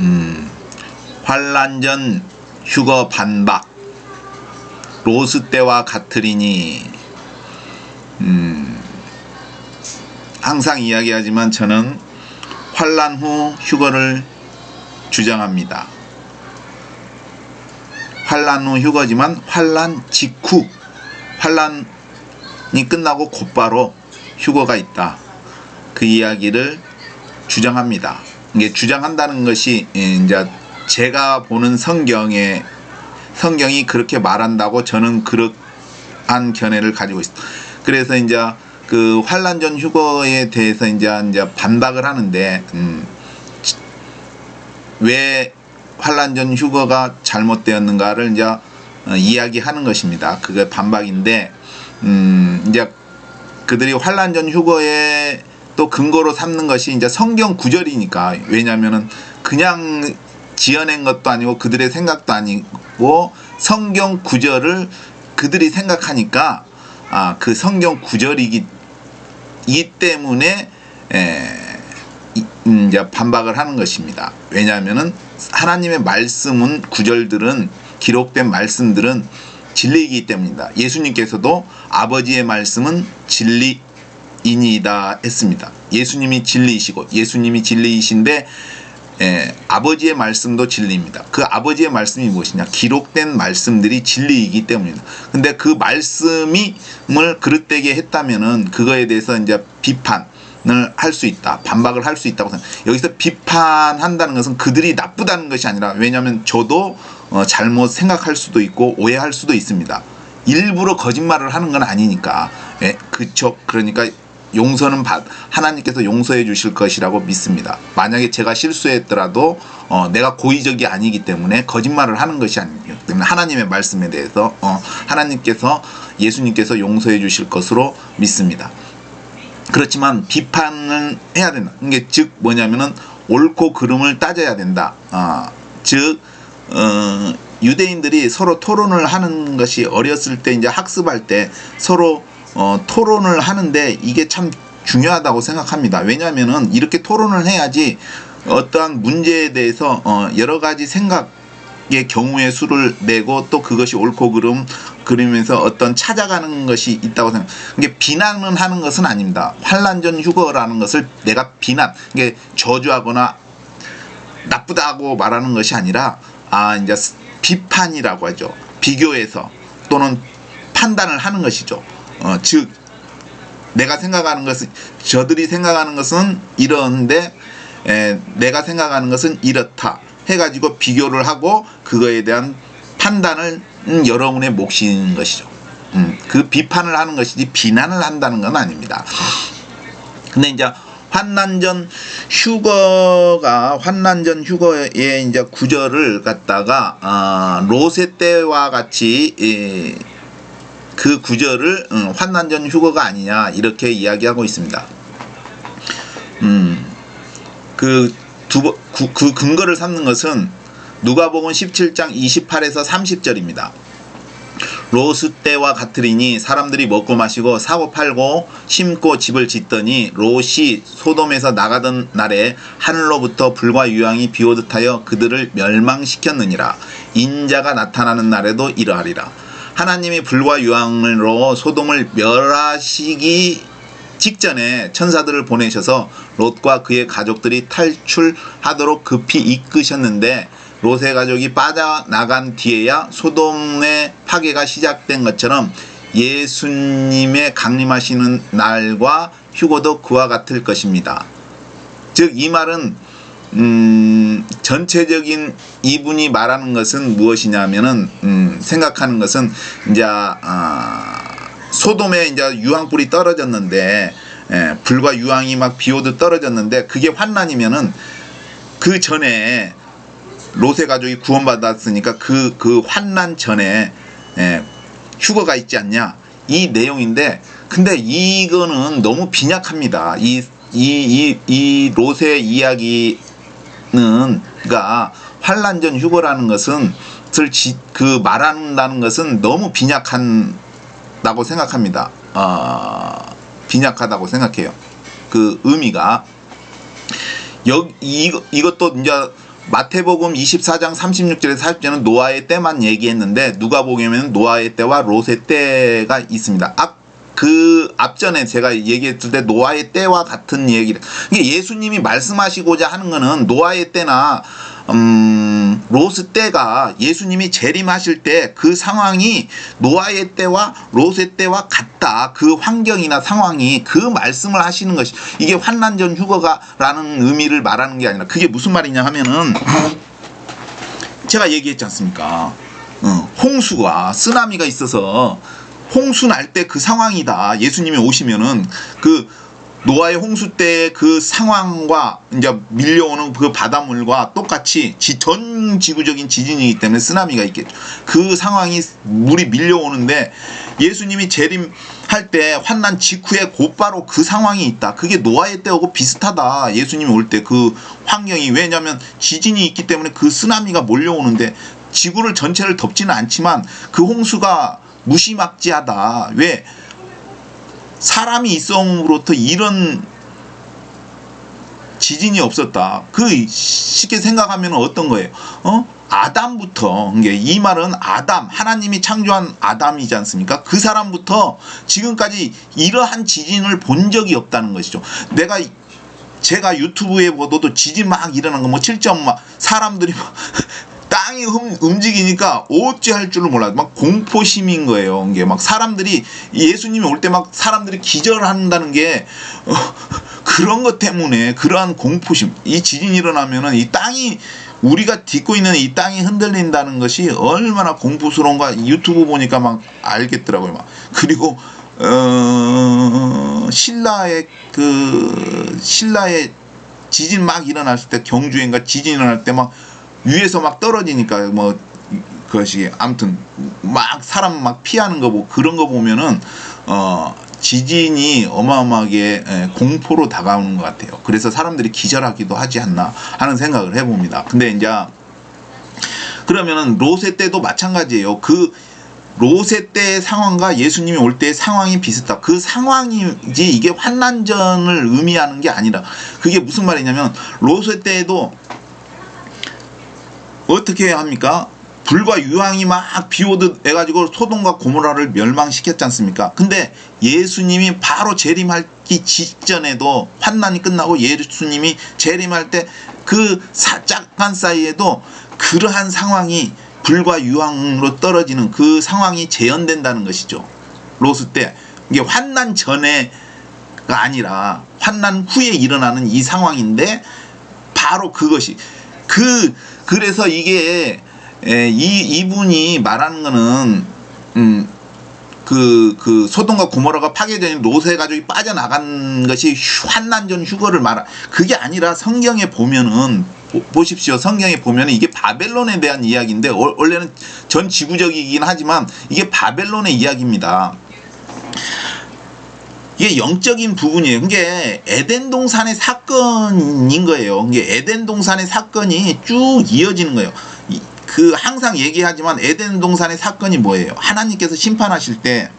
음, 환란전 휴거 반박 로스 때와 같으리니 음, 항상 이야기하지만 저는 환란 후 휴거를 주장합니다. 환란 후 휴거지만 환란 직후 환란이 끝나고 곧바로 휴거가 있다. 그 이야기를 주장합니다. 이게 주장한다는 것이 예, 이제 제가 보는 성경에 성경이 그렇게 말한다고 저는 그러한 견해를 가지고 있습니다. 그래서 이제 그 환란 전 휴거에 대해서 이제 이제 반박을 하는데 음, 왜 환란 전 휴거가 잘못되었는가를 이제 어, 이야기하는 것입니다. 그게 반박인데 음, 이제 그들이 환란 전 휴거에 또 근거로 삼는 것이 이제 성경 구절이니까 왜냐면은 그냥 지어낸 것도 아니고 그들의 생각도 아니고 성경 구절을 그들이 생각하니까 아, 그 성경 구절이기 이 때문에 에, 이- 음, 이제 반박을 하는 것입니다. 왜냐하면은 하나님의 말씀은 구절들은 기록된 말씀들은 진리이기 때문이다. 예수님께서도 아버지의 말씀은 진리 이니다 했습니다. 예수님이 진리이시고 예수님이 진리이신데 에, 아버지의 말씀도 진리입니다. 그 아버지의 말씀이 무엇이냐? 기록된 말씀들이 진리이기 때문입니다. 근데 그 말씀이을 그릇되게 했다면은 그거에 대해서 이제 비판 을 할 수 있다. 반박을 할 수 있다고 생각. 여기서 비판한다는 것은 그들이 나쁘다는 것이 아니라 왜냐하면 저도 어, 잘못 생각할 수도 있고 오해할 수도 있습니다. 일부러 거짓말을 하는 건 아니니까. 예, 그쵸. 그러니까 용서는 받 하나님께서 용서해 주실 것이라고 믿습니다. 만약에 제가 실수했더라도 어, 내가 고의적이 아니기 때문에 거짓말을 하는 것이 아니기 때문에 하나님의 말씀에 대해서 어, 하나님께서 예수님께서 용서해 주실 것으로 믿습니다. 그렇지만 비판은 해야 된다. 이게 즉 뭐냐면은 옳고 그름을 따져야 된다. 아, 즉 어, 유대인들이 서로 토론을 하는 것이 어렸을 때 이제 학습할 때 서로 어, 토론을 하는데 이게 참 중요하다고 생각합니다. 왜냐하면은 이렇게 토론을 해야지 어떠한 문제에 대해서 어, 여러 가지 생각 의 경우의 수를 내고 또 그것이 옳고 그름 그러면서 어떤 찾아가는 것이 있다고 생각. 이게 비난은 하는 것은 아닙니다. 환란전 휴거라는 것을 내가 비난, 이게 저주하거나 나쁘다고 말하는 것이 아니라 아 이제 비판이라고 하죠. 비교해서 또는 판단을 하는 것이죠. 어, 즉 내가 생각하는 것은 저들이 생각하는 것은 이런데 에, 내가 생각하는 것은 이렇다 해가지고 비교를 하고 그거에 대한 판단을 음, 여러분의 몫인 것이죠. 음, 그 비판을 하는 것이지 비난을 한다는 건 아닙니다. 근데 이제 환난전 휴거가 환난전 휴거의 이제 구절을 갖다가 아, 로세 때와 같이 예, 그 구절을 음, 환난전 휴거가 아니냐 이렇게 이야기하고 있습니다. 음, 그, 두, 번- 그, 그 근거를 삼는 것은 누가복음 17장 28에서 30절입니다. 로스 때와 같으리니 사람들이 먹고 마시고 사고 팔고 심고 집을 짓더니 롯이 소돔에서 나가던 날에 하늘로부터 불과 유황이 비오듯하여 그들을 멸망시켰느니라 인자가 나타나는 날에도 이러하리라 하나님이 불과 유황으로 소돔을 멸하시기 직전에 천사들을 보내셔서 롯과 그의 가족들이 탈출하도록 급히 이끄셨는데 롯의 가족이 빠져나간 뒤에야 소돔의 파괴가 시작된 것처럼 예수님의 강림하시는 날과 휴고도 그와 같을 것입니다. 즉 이 말은 음, 전체적인 이분이 말하는 것은 무엇이냐면은 음, 생각하는 것은 이제 아, 소돔에 이제 유황불이 떨어졌는데 예, 불과 유황이 막 비오듯 떨어졌는데 그게 환난이면은 그 전에 롯의 가족이 구원받았으니까 그, 그 환난 전에, 예, 휴거가 있지 않냐. 이 내용인데, 근데 이거는 너무 빈약합니다. 이, 이, 이, 이 롯의 이야기 는, 그니까, 환란전 휴거라는 것은, 그 말한다는 것은 너무 빈약한다고 생각합니다. 어, 빈약하다고 생각해요. 그 의미가. 여, 이, 이것도 이제 마태복음 24장 36절에 40절은 노아의 때만 얘기했는데 누가 보기에는 노아의 때와 롯의 때가 있습니다. 앞, 그 앞전에 제가 얘기했을 때 노아의 때와 같은 얘기를 이게 예수님이 말씀하시고자 하는 거는 노아의 때나 음, 롯의 때가 예수님이 재림하실 때 그 상황이 노아의 때와 롯의 때와 같다. 그 환경이나 상황이 그 말씀을 하시는 것이 이게 환난 전 휴거가라는 의미를 말하는 게 아니라 그게 무슨 말이냐 하면은 제가 얘기했지 않습니까? 어, 홍수가 쓰나미가 있어서 홍수 날 때 그 상황이다. 예수님이 오시면은 그 노아의 홍수 때 그 상황과 이제 밀려오는 그 바닷물과 똑같이 지, 전 지구적인 지진이기 때문에 쓰나미가 있겠죠. 그 상황이 물이 밀려오는데 예수님이 재림할 때 환난 직후에 곧바로 그 상황이 있다. 그게 노아의 때하고 비슷하다. 예수님이 올 때 그 환경이 왜냐하면 지진이 있기 때문에 그 쓰나미가 몰려오는데 지구를 전체를 덮지는 않지만 그 홍수가 무시막지하다. 왜? 사람이 있음으로부터 이런 지진이 없었다. 그 쉽게 생각하면 어떤 거예요? 어? 아담부터 이 말은 아담 하나님이 창조한 아담이지 않습니까? 그 사람부터 지금까지 이러한 지진을 본 적이 없다는 것이죠. 내가 제가 유튜브에 보도도 지진 막 일어난 거 뭐 7점 막 사람들이 막 땅이 흠- 움직이니까 어찌 할 줄을 몰라. 막 공포심인 거예요. 이게 막 사람들이 예수님이 올 때 막 사람들이 기절한다는 게 어, 그런 것 때문에 그러한 공포심. 이 지진이 일어나면은 이 땅이 우리가 딛고 있는 이 땅이 흔들린다는 것이 얼마나 공포스러운가 유튜브 보니까 막 알겠더라고요. 막 그리고 어, 신라의 그 신라의 지진 막 일어났을 때 경주인가 지진 일어날 때막 위에서 막 떨어지니까 뭐 그것이 아무튼 막 사람 막 피하는 거 보고 그런 거 보면은 어 지진이 어마어마하게 에, 공포로 다가오는 것 같아요. 그래서 사람들이 기절하기도 하지 않나 하는 생각을 해봅니다. 근데 이제 그러면은 로세 때도 마찬가지예요. 그 로세 때의 상황과 예수님이 올 때의 상황이 비슷하다. 그 상황이지 이게 환난전을 의미하는 게 아니라 그게 무슨 말이냐면 로세 때에도 어떻게 해야 합니까? 불과 유황이 막 비오듯 해가지고 소돔과 고모라를 멸망시켰지 않습니까? 근데 예수님이 바로 재림하기 직전에도 환난이 끝나고 예수님이 재림할 때그 잠깐 사이에도 그러한 상황이 불과 유황으로 떨어지는 그 상황이 재현된다는 것이죠. 로스 때 이게 환난 전에가 아니라 환난 후에 일어나는 이 상황인데 바로 그것이 그 그래서 이게 에, 이 이분이 말하는 거는 음. 그, 그, 소돔과 고모라가 파괴된 로세 가족이 빠져나간 것이 휴- 환난전 휴거를 말하, 그게 아니라 성경에 보면은, 보, 보십시오. 성경에 보면은 이게 바벨론에 대한 이야기인데, 월- 원래는 전 지구적이긴 하지만, 이게 바벨론의 이야기입니다. 이게 영적인 부분이에요. 이게 에덴 동산의 사건인 거예요. 이게 에덴 동산의 사건이 쭉 이어지는 거예요. 이- 그 항상 얘기하지만 에덴 동산의 사건이 뭐예요? 하나님께서 심판하실 때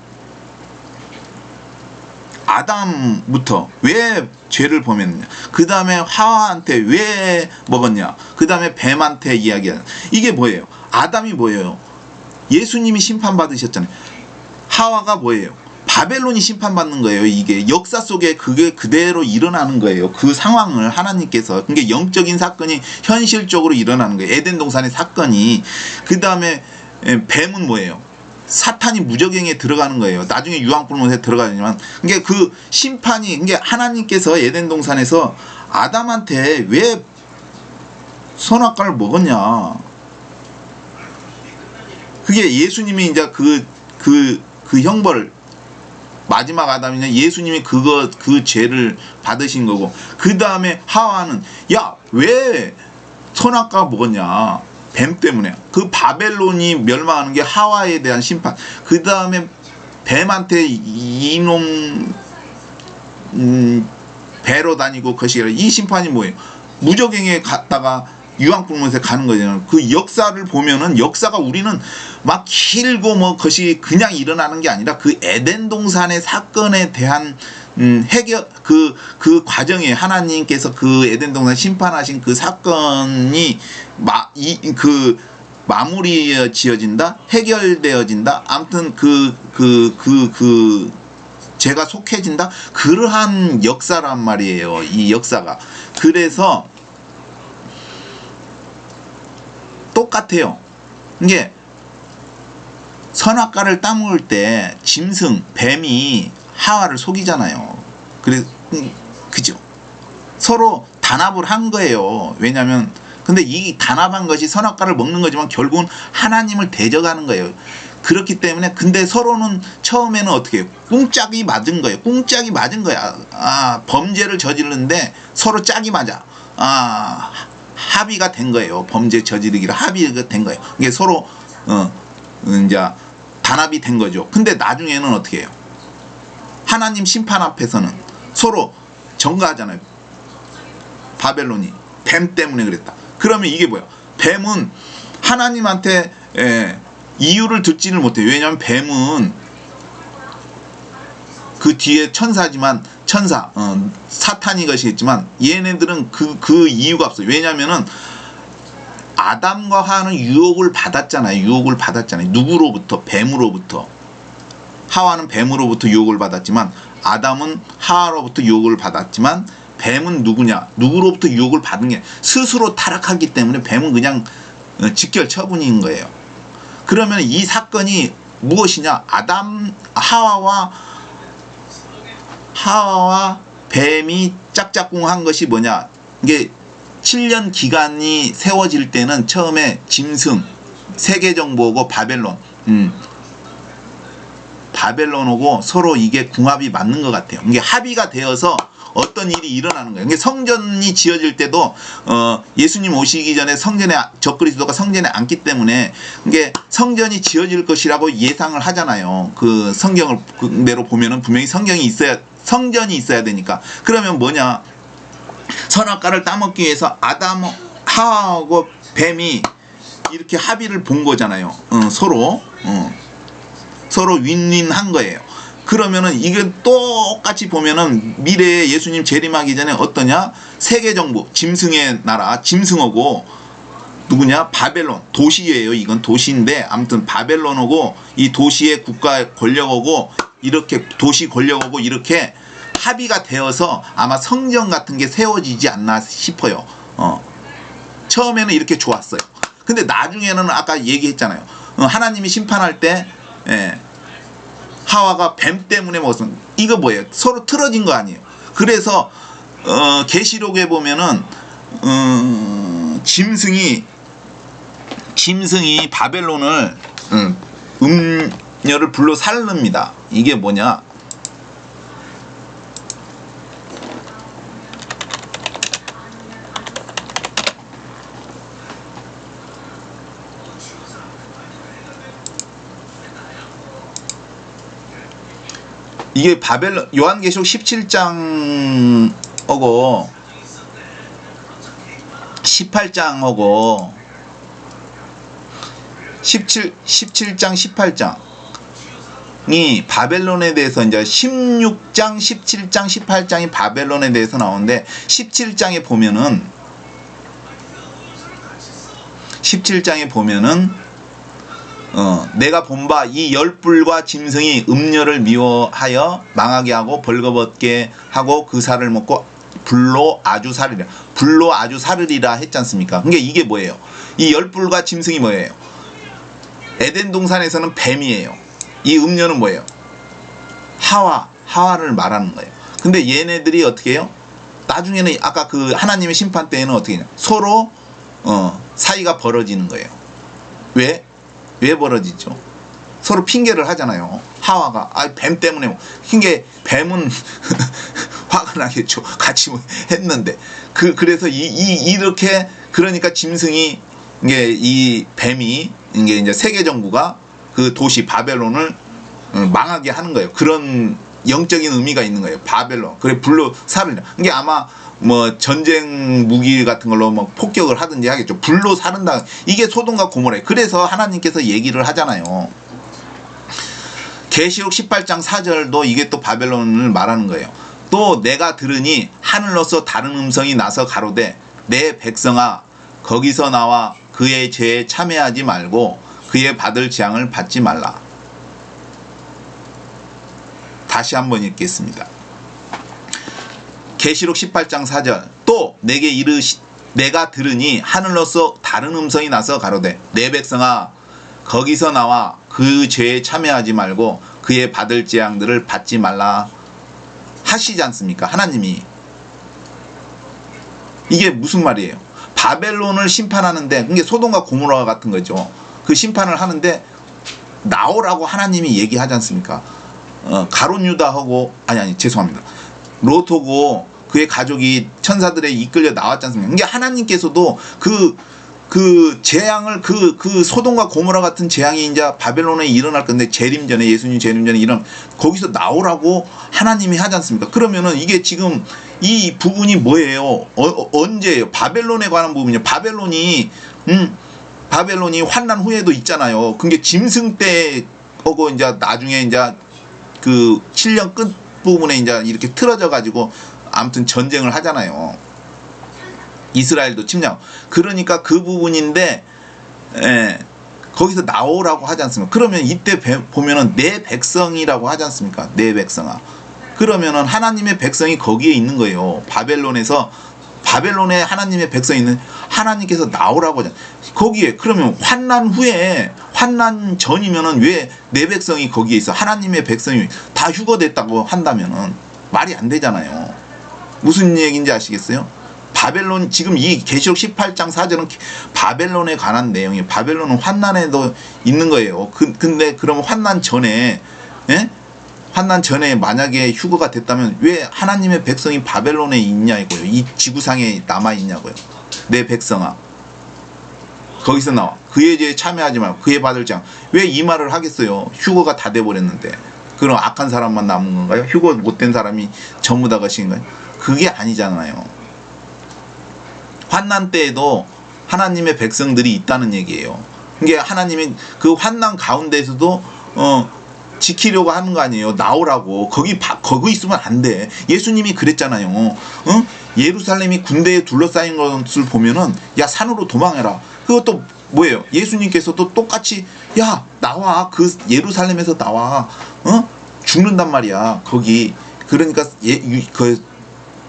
아담부터 왜 죄를 범했느냐? 그 다음에 하와한테 왜 먹었냐? 그 다음에 뱀한테 이야기하는 이게 뭐예요? 아담이 뭐예요? 예수님이 심판받으셨잖아요. 하와가 뭐예요? 바벨론이 심판받는 거예요. 이게 역사 속에 그게 그대로 일어나는 거예요. 그 상황을 하나님께서 그게 영적인 사건이 현실적으로 일어나는 거예요. 에덴 동산의 사건이 그 다음에 뱀은 뭐예요? 사탄이 무적행에 들어가는 거예요. 나중에 유황불문에 들어가지만 그게 그 심판이 그게 하나님께서 에덴 동산에서 아담한테 왜 선악과를 먹었냐? 그게 예수님이 이제 그, 그, 그 형벌, 마지막 아담이냐, 예수님이 그거, 그 죄를 받으신 거고, 그 다음에 하와는, 야, 왜 선악과 먹었냐? 뱀 때문에. 그 바벨론이 멸망하는 게 하와에 대한 심판. 그 다음에 뱀한테 이- 이놈, 음, 배로 다니고 아니라 이 심판이 뭐예요? 무적행에 갔다가 유황불문에 가는 거잖아요. 그 역사를 보면은 역사가 우리는 막 길고 뭐 그것이 그냥 일어나는 게 아니라 그 에덴 동산의 사건에 대한 음, 해결 그그 과정에 하나님께서 그 에덴 동산 심판하신 그 사건이 마 이 그 마무리 지어진다? 해결되어진다? 아무튼 그 그 그그 제가 속해진다? 그러한 역사란 말이에요 이 역사가. 그래서 똑같아요 이게 선악과를 따먹을 때 짐승 뱀이 하와를 속이잖아요 그래 음, 그죠 서로 단합을 한 거예요 왜냐면 근데 이 단합한 것이 선악과를 먹는 거지만 결국은 하나님을 대적하는 거예요 그렇기 때문에 근데 서로는 처음에는 어떻게 해요? 꿍짝이 맞은 거예요. 꿍짝이 맞은 거야. 아 범죄를 저지르는데 서로 짝이 맞아. 아 합의가 된 거예요. 범죄 저지르기로 합의가 된 거예요. 이게 서로 어 이제 단합이 된 거죠. 근데 나중에는 어떻게 해요? 하나님 심판 앞에서는 서로 정가하잖아요. 바벨론이 뱀 때문에 그랬다. 그러면 이게 뭐야? 뱀은 하나님한테 에, 이유를 듣지를 못해. 왜냐하면 뱀은 그 뒤에 천사지만 천사 어, 사탄이 것이겠지만 얘네들은 그 그 이유가 없어요. 왜냐하면은 아담과 하와는 유혹을 받았잖아요. 유혹을 받았잖아요. 누구로부터? 뱀으로부터. 하와는 뱀으로부터 유혹을 받았지만 아담은 하와로부터 유혹을 받았지만 뱀은 누구냐? 누구로부터 유혹을 받은 게 스스로 타락하기 때문에 뱀은 그냥 어, 직결 처분인 거예요. 그러면 이 사건이 무엇이냐? 아담 하와와 하와와 뱀이 짝짝꿍한 것이 뭐냐? 이게 7년 기간이 세워질 때는 처음에 짐승 세계 정보고 바벨론 음. 바벨론하고 서로 이게 궁합이 맞는 것 같아요. 이게 합의가 되어서 어떤 일이 일어나는 거예요. 이게 성전이 지어질 때도 어, 예수님 오시기 전에 성전에 적그리스도가 성전에 앉기 때문에 이게 성전이 지어질 것이라고 예상을 하잖아요. 그 성경을 그대로 보면은 분명히 성경이 있어야 성전이 있어야 되니까 그러면 뭐냐 선악과를 따먹기 위해서 아담 하하고 뱀이 이렇게 합의를 본 거잖아요. 어, 서로 어, 서로 윈윈한 거예요. 그러면은 이게 똑같이 보면은 미래에 예수님 재림하기 전에 어떠냐? 세계 정부, 짐승의 나라, 짐승하고 누구냐? 바벨론 도시예요. 이건 도시인데 아무튼 바벨론하고 이 도시의 국가 권력하고 이렇게 도시 권력하고 이렇게 합의가 되어서 아마 성전 같은 게 세워지지 않나 싶어요. 어. 처음에는 이렇게 좋았어요. 근데 나중에는 아까 얘기했잖아요. 어, 하나님이 심판할 때 예, 하와가 뱀 때문에 먹었으면 이거 뭐예요? 서로 틀어진 거 아니에요. 그래서 어, 계시록에 보면은 음, 짐승이 짐승이 바벨론을 음, 음녀를 불러 살릅니다. 이게 뭐냐? 이게 바벨론 요한계시록 17장하고 18장하고 17 17장 18장 이 바벨론에 대해서 이제 16장 17장 18장이 바벨론에 대해서 나오는데 17장에 보면은 17장에 보면은 어, 내가 본바 이 열불과 짐승이 음녀를 미워하여 망하게 하고 벌거벗게 하고 그 살을 먹고 불로 아주 살으리라. 불로 아주 살으리라 했지 않습니까? 그러니까 이게 뭐예요? 이 열불과 짐승이 뭐예요? 에덴 동산에서는 뱀이에요. 이 음녀는 뭐예요? 하와, 하와를 말하는 거예요. 근데 얘네들이 어떻게 해요? 나중에는 아까 그 하나님의 심판 때에는 어떻게 해요? 서로 어, 사이가 벌어지는 거예요. 왜? 왜 벌어지죠? 서로 핑계를 하잖아요. 하와가 아 뱀 때문에 뭐. 핑계 뱀은 화가 나겠죠. 같이 뭐 했는데 그 그래서 이, 이 이렇게 그러니까 짐승이 이게 이 뱀이 이게 이제 세계 정부가 그 도시 바벨론을 어, 망하게 하는 거예요. 그런 영적인 의미가 있는 거예요. 바벨론. 그래 불로 살을. 이게 아마 뭐 전쟁 무기 같은 걸로 뭐 폭격을 하든지 하겠죠. 불로 사른다. 이게 소돔과 고모래. 그래서 하나님께서 얘기를 하잖아요. 계시록 18장 4절도 이게 또 바벨론을 말하는 거예요. 또 내가 들으니 하늘로서 다른 음성이 나서 가로되 내 백성아 거기서 나와 그의 죄에 참여하지 말고 그의 받을 재앙을 받지 말라. 다시 한번 읽겠습니다. 계시록 18장 4절 또 내게 이르시 내가 들으니 하늘로서 다른 음성이 나서 가로되 내 백성아 거기서 나와 그 죄에 참여하지 말고 그의 받을 재앙들을 받지 말라 하시지 않습니까? 하나님이 이게 무슨 말이에요? 바벨론을 심판하는데 그게 소돔과 고모라 같은 거죠. 그 심판을 하는데 나오라고 하나님이 얘기하지 않습니까? 어, 가론 유다하고 아니 아니 죄송합니다. 로토고 그의 가족이 천사들에 이끌려 나왔지 않습니까? 이게 하나님께서도 그, 그 재앙을 그, 그 소돔과 고모라 같은 재앙이 이제 바벨론에 일어날 건데 재림 전에 예수님 재림 전에 이런 거기서 나오라고 하나님이 하지 않습니까? 그러면은 이게 지금 이 부분이 뭐예요? 어, 어, 언제예요? 바벨론에 관한 부분이요. 바벨론이 음 바벨론이 환난 후에도 있잖아요. 그게 짐승 때 하고 이제 나중에 이제 그 7년 끝 부분에 이제 이렇게 틀어져 가지고 아무튼 전쟁을 하잖아요. 이스라엘도 침략. 그러니까 그 부분인데 예, 거기서 나오라고 하지 않습니까? 그러면 이때 배- 보면은 내 백성이라고 하지 않습니까? 내 백성아. 그러면은 하나님의 백성이 거기에 있는 거예요. 바벨론에서 바벨론에 하나님의 백성이 있는 하나님께서 나오라고 하잖아요. 거기에 그러면 환난 후에 환난 전이면은 왜 내 백성이 거기에 있어? 하나님의 백성이 다 휴거됐다고 한다면은 말이 안 되잖아요. 무슨 얘기인지 아시겠어요? 바벨론 지금 이 계시록 18장 4절은 바벨론에 관한 내용이 바벨론은 환난에도 있는 거예요. 그, 근데 그럼 환난 전에 예? 환난 전에 만약에 휴거가 됐다면 왜 하나님의 백성이 바벨론에 있냐고요. 이 지구상에 남아 있냐고요. 내 백성아. 거기서 나와. 그의 죄에 참여하지 말고 그의 받을 장. 왜 이 말을 하겠어요? 휴거가 다 돼버렸는데. 그럼 악한 사람만 남은 건가요? 휴거 못된 사람이 전부 다 것인가요? 그게 아니잖아요. 환난 때에도 하나님의 백성들이 있다는 얘기예요. 이게 하나님이 그 환난 가운데서도 어 지키려고 하는 거 아니에요. 나오라고. 거기 바- 거기 있으면 안 돼. 예수님이 그랬잖아요. 어? 예루살렘이 군대에 둘러싸인 것을 보면은 야 산으로 도망해라. 그것도 뭐예요? 예수님께서도 똑같이 야 나와 그 예루살렘에서 나와. 어? 죽는단 말이야. 거기. 그러니까 예, 유- 그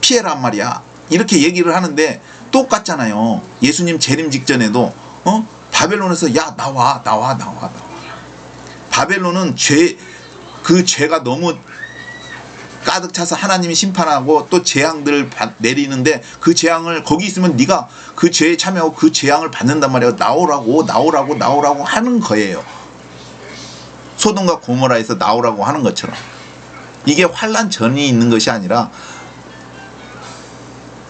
피해란 말이야. 이렇게 얘기를 하는데 똑같잖아요. 예수님 재림 직전에도 어? 바벨론에서 야 나와 나와 나와 나와. 바벨론은 죄 그 죄가 너무 가득 차서 하나님이 심판하고 또 재앙들을 받- 내리는데 그 재앙을 거기 있으면 네가 그 죄에 참여하고 그 재앙을 받는단 말이에요. 나오라고 나오라고 나오라고 하는 거예요. 소돔과 고모라에서 나오라고 하는 것처럼 이게 환란 전이 있는 것이 아니라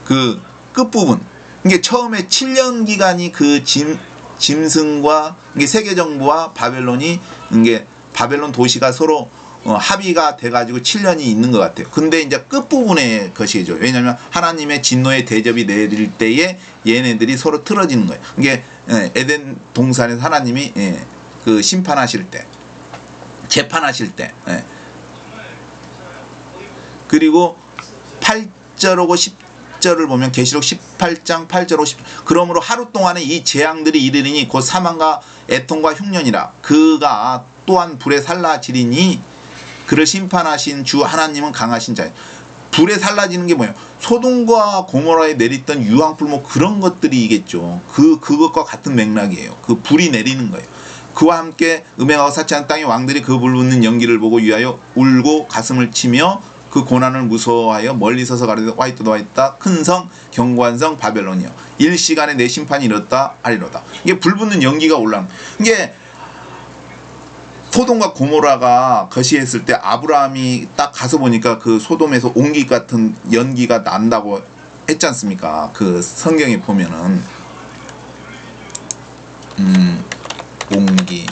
그 끝부분 이게 처음에 7년 기간이 그 짐, 짐승과 이게 세계 정부와 바벨론이 이게 바벨론 도시가 서로 어, 합의가 돼가지고 7년이 있는 것 같아요. 근데 이제 끝부분의 것이죠. 왜냐하면 하나님의 진노의 대접이 내릴 때에 얘네들이 서로 틀어지는 거예요. 이게 예, 에덴 동산에서 하나님이 예, 그 심판하실 때, 재판하실 때, 예. 그리고 8절하고 10 절을 보면 계시록 18장 8절 50 그러므로 하루 동안에 이 재앙들이 이르리니 곧 사망과 애통과 흉년이라 그가 또한 불에 살라지리니 그를 심판하신 주 하나님은 강하신 자예요. 불에 살라지는 게 뭐예요? 소돔과 고모라에 내렸던 유황불 뭐 그런 것들이겠죠. 그 그것과 같은 맥락이에요. 그 불이 내리는 거예요. 그와 함께 음행하고 사치한 땅의 왕들이 그 불 붙는 연기를 보고 위하여 울고 가슴을 치며 그 고난을 무서워하여 멀리 서서 가르되 와 있다 와 있다. 큰성 견고한 성 바벨론이여. 일시간에 내 심판이 이렇다 하리로다. 이게 불 붙는 연기가 올라오는 이게 소돔과 고모라가 거시했을 때 아브라함이 딱 가서 보니까 그 소돔에서 옹기 같은 연기가 난다고 했지 않습니까? 그 성경에 보면은. 음 옹기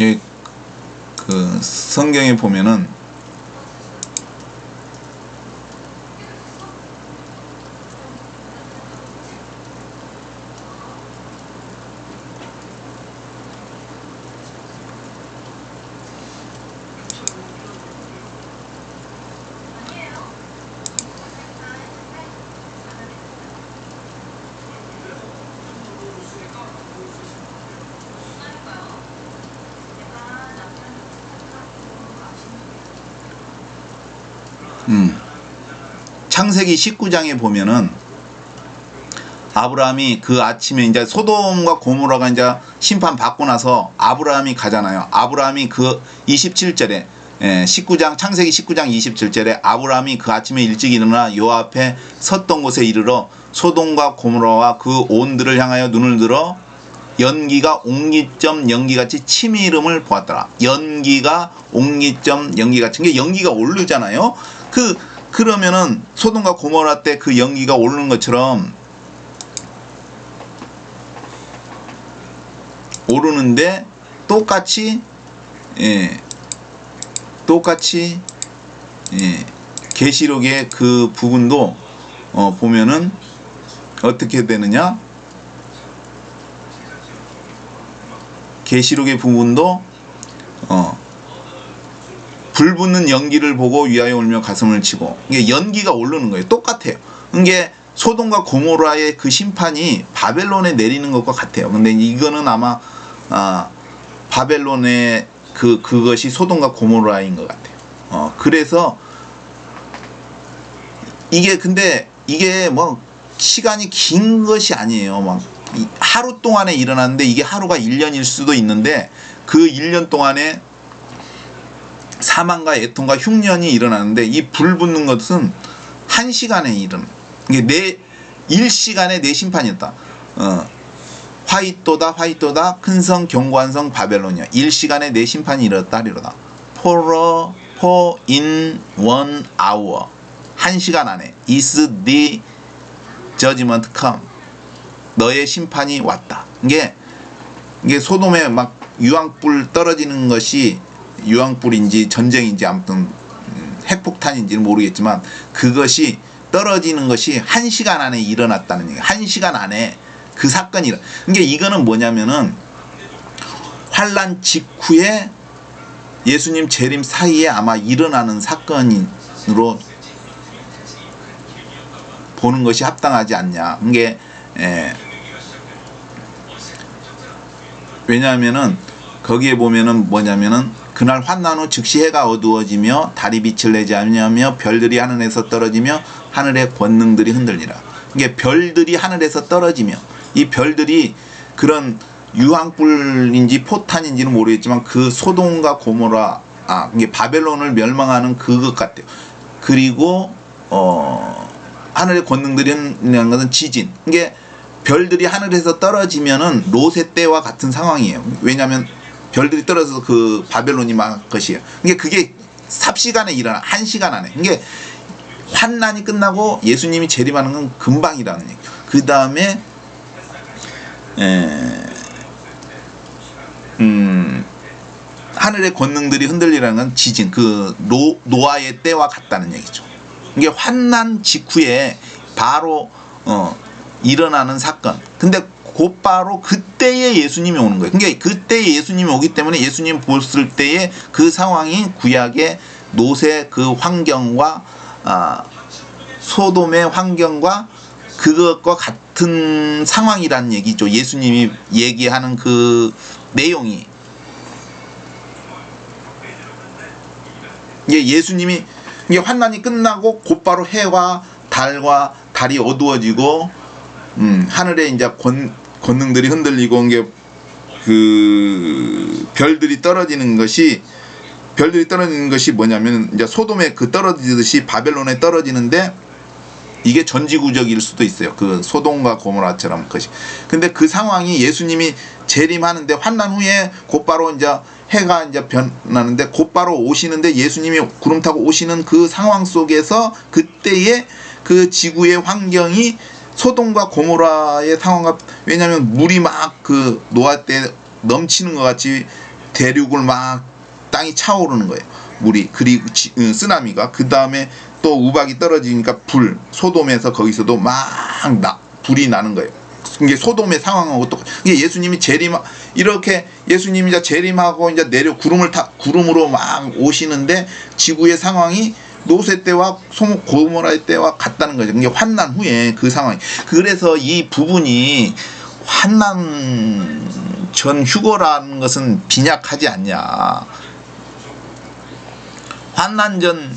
예, 그 성경에 보면은 음. 창세기 19장에 보면은 아브라함이 그 아침에 이제 소돔과 고모라가 이제 심판 받고 나서 아브라함이 가잖아요. 아브라함이 그 27절에 예, 19장 창세기 19장 27절에 아브라함이 그 아침에 일찍 일어나 요 앞에 섰던 곳에 이르러 소돔과 고모라와 그 온들을 향하여 눈을 들어 연기가 옥리점 연기같이 치미름을 보았더라. 연기가 옥리점 연기같이 이게 연기가 오르잖아요. 그 그러면은 소돔과 고모라 때 그 연기가 오르는 것처럼 오르는데 똑같이 예 똑같이 예 계시록의 그 부분도 어 보면은 어떻게 되느냐? 계시록의 부분도 어 불붙는 연기를 보고 위하여 울며 가슴을 치고 이게 연기가 오르는 거예요. 똑같아요. 이게 소돔과 고모라의 그 심판이 바벨론에 내리는 것과 같아요. 근데 이거는 아마 아, 바벨론의 그 그것이 소돔과 고모라인 것 같아요. 어 그래서 이게 근데 이게 뭐 시간이 긴 것이 아니에요. 막 이- 하루 동안에 일어났는데 이게 하루가 1년일 수도 있는데 그 1년 동안에 사망과 애통과 흉년이 일어나는데 이 불 붙는 것은 한 시간에 일어나. 이게 내 1시간에 내 심판이었다. 어. 화이토다 화이토다 큰성 경관성 바벨론이야. 1시간에 내 심판이 일어났다 이러다. 포러 포 인 원 아워. 한 시간 안에 is the judgment come. 너의 심판이 왔다. 이게 이게 소돔에 막 유황불 떨어지는 것이 유황불인지 전쟁인지 아무튼 음, 핵폭탄인지는 모르겠지만 그것이 떨어지는 것이 한 시간 안에 일어났다는 얘기. 한 시간 안에 그 사건이 일어. 그러니까 이거는 뭐냐면은 환란 직후에 예수님 재림 사이에 아마 일어나는 사건으로 보는 것이 합당하지 않냐. 이게 에, 왜냐하면은 거기에 보면은 뭐냐면은 그날 환난 후 즉시 해가 어두워지며 달이 빛을 내지 않으며 별들이 하늘에서 떨어지며 하늘의 권능들이 흔들리라. 이게 별들이 하늘에서 떨어지며 이 별들이 그런 유황불인지 포탄인지는 모르겠지만 그 소돔과 고모라 아 이게 바벨론을 멸망하는 그것 같아요. 그리고 어 하늘의 권능들이 있는 것은 지진. 이게 별들이 하늘에서 떨어지면은 로세 때와 같은 상황이에요. 왜냐하면 별들이 떨어져서 그 바벨론이 막 것이에요. 이게 그게 삽시간에 일어나 한 시간 안에. 이게 환난이 끝나고 예수님이 재림하는 건 금방이라는 얘기. 그 다음에 음 하늘의 권능들이 흔들리라는 건 지진 그 노, 노아의 때와 같다는 얘기죠. 이게 환난 직후에 바로 어, 일어나는 사건. 근데 곧바로 그때에 예수님이 오는 거예요. 그러니까 그때에 예수님이 오기 때문에 예수님 보았을 때의 그 상황이 구약의 노세 그 환경과 아, 소돔의 환경과 그것과 같은 상황이라는 얘기죠. 예수님이 얘기하는 그 내용이 이게 예수님이 이게 환난이 끝나고 곧바로 해와 달과 달이 어두워지고 음, 하늘에 이제 권, 권능들이 흔들리고 이게 그 별들이 떨어지는 것이 별들이 떨어지는 것이 뭐냐면 이제 소돔에 그 떨어지듯이 바벨론에 떨어지는데 이게 전지구적일 수도 있어요. 그 소돔과 고모라처럼 것이. 근데 그 상황이 예수님이 재림하는데 환난 후에 곧바로 이제 해가 이제 변하는데 곧바로 오시는데 예수님이 구름 타고 오시는 그 상황 속에서 그때의 그 지구의 환경이 소돔과 고모라의 상황과 왜냐하면 물이 막 그 노아 때 넘치는 것 같이 대륙을 막 땅이 차오르는 거예요. 물이 그리고 지- 어, 쓰나미가 그 다음에 또 우박이 떨어지니까 불 소돔에서 거기서도 막 나, 불이 나는 거예요. 이게 소돔의 상황하고 또 이게 예수님이 재림 이렇게 예수님이 이제 재림하고 이제 내려 구름을 타 구름으로 막 오시는데 지구의 상황이 노세 때와 소모 고모라의 때와 같다는 거죠. 이게 환난 후에 그 상황이 그래서 이 부분이 환난 전 휴거라는 것은 빈약하지 않냐. 환난 전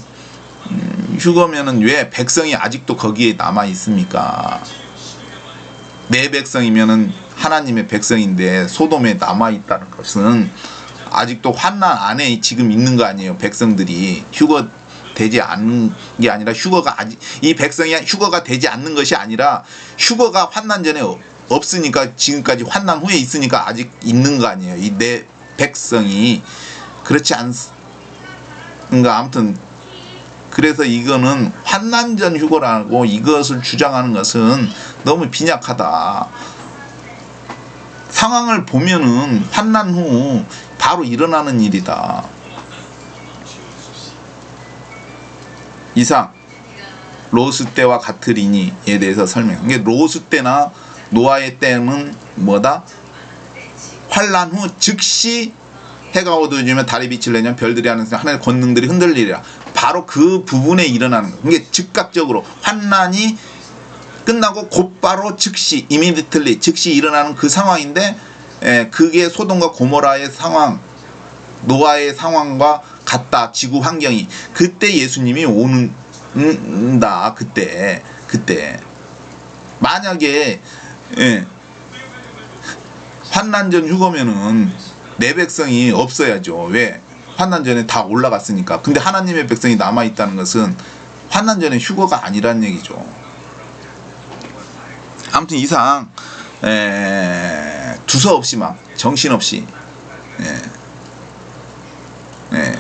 음, 휴거면은 왜 백성이 아직도 거기에 남아 있습니까? 내 백성이면은 하나님의 백성인데 소돔에 남아 있다는 것은 아직도 환난 안에 지금 있는 거 아니에요. 백성들이 휴거 되지 않는 게 아니라 휴거가 아직 이 백성이 휴거가 되지 않는 것이 아니라 휴거가 환난 전에 어- 없으니까 지금까지 환난 후에 있으니까 아직 있는 거 아니에요. 이 내 백성이 그렇지 않은가 아무튼 그래서 이거는 환난 전 휴거라고 이것을 주장하는 것은 너무 빈약하다. 상황을 보면은 환난 후 바로 일어나는 일이다. 이상 로스 때와 같으리니에 대해서 설명. 이게 로스 때나 노아의 때는 뭐다? 환란 후 즉시 해가 어두워지면 달이 빛을 내면 별들이 하는 하늘의 권능들이 흔들리리라. 바로 그 부분에 일어나는 거. 이게 즉각적으로 환란이 끝나고 곧바로 즉시 이미디틀리 즉시 일어나는 그 상황인데 에, 그게 소돔과 고모라의 상황 노아의 상황과 같다 지구 환경이 그때 예수님이 오는다 그때 그때 만약에 예, 환난전 휴거면은 내 백성이 없어야죠 왜 환난전에 다 올라갔으니까 근데 하나님의 백성이 남아 있다는 것은 환난전에 휴거가 아니란 얘기죠 아무튼 이상 에, 두서없이 막 정신없이 예, 예,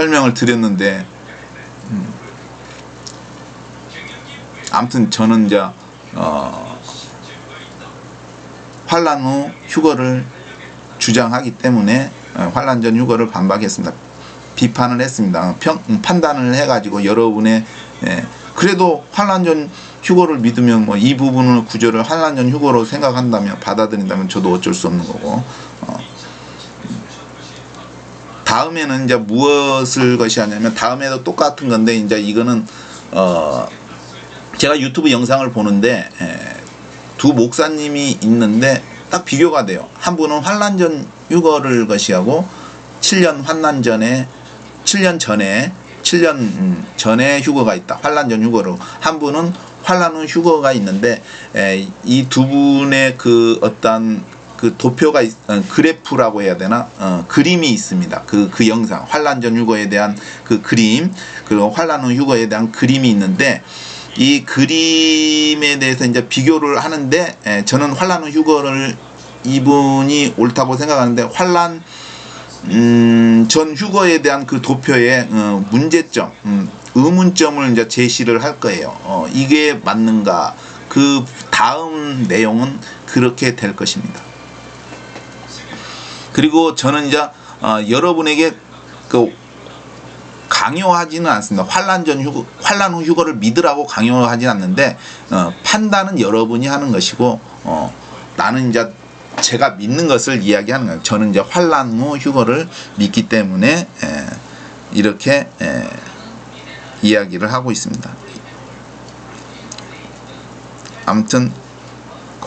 설명을 드렸는데 음, 아무튼 저는 이제 어, 환란 후 휴거를 주장하기 때문에 어, 환란 전 휴거를 반박했습니다. 비판을 했습니다. 평, 음, 판단을 해가지고 여러분의 예, 그래도 환란 전 휴거를 믿으면 뭐 이 부분을 구조를 환란 전 휴거로 생각한다면 받아들인다면 저도 어쩔 수 없는 거고 어, 다음에는 이제 무엇을 것이 하냐면 다음에도 똑같은 건데 이제 이거는 어 제가 유튜브 영상을 보는데 에, 두 목사님이 있는데 딱 비교가 돼요. 한 분은 환란 전 휴거를 것이하고 7년 환난 전에 7년 전에 7년 음, 전에 휴거가 있다. 환란 전 휴거로 한 분은 환란 후 휴거가 있는데 이 두 분의 그 어떤 그 도표가 있, 어, 그래프라고 해야 되나 어, 그림이 있습니다. 그그 영상 환란 전 휴거에 대한 그 그림 그리고 환란 후 휴거에 대한 그림이 있는데 이 그림에 대해서 이제 비교를 하는데 에, 저는 환란 후 휴거를 이분이 옳다고 생각하는데 환란 음, 전 휴거에 대한 그 도표의 어, 문제점, 음, 의문점을 이제 제시를 할 거예요. 어, 이게 맞는가? 그 다음 내용은 그렇게 될 것입니다. 그리고 저는 이제 어, 여러분에게 그 강요하지는 않습니다. 환란 전 휴거, 환란 후 휴거를 믿으라고 강요하지 않는데 어, 판단은 여러분이 하는 것이고 어, 나는 이제 제가 믿는 것을 이야기하는 거예요. 저는 이제 환란 후 휴거를 믿기 때문에 에, 이렇게 에, 이야기를 하고 있습니다. 아무튼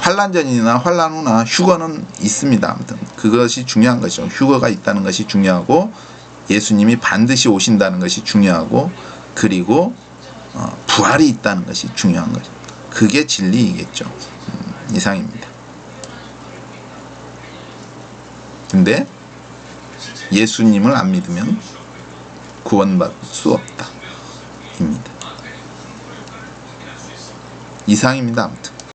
환란 전이나 환란 후나 휴거는 있습니다. 아무튼 그것이 중요한 것이죠. 휴거가 있다는 것이 중요하고 예수님이 반드시 오신다는 것이 중요하고 그리고 어, 부활이 있다는 것이 중요한 거죠. 그게 진리이겠죠. 음, 이상입니다. 근데 예수님을 안 믿으면 구원받을 수 없다. 입니다. 이상입니다. 아무튼.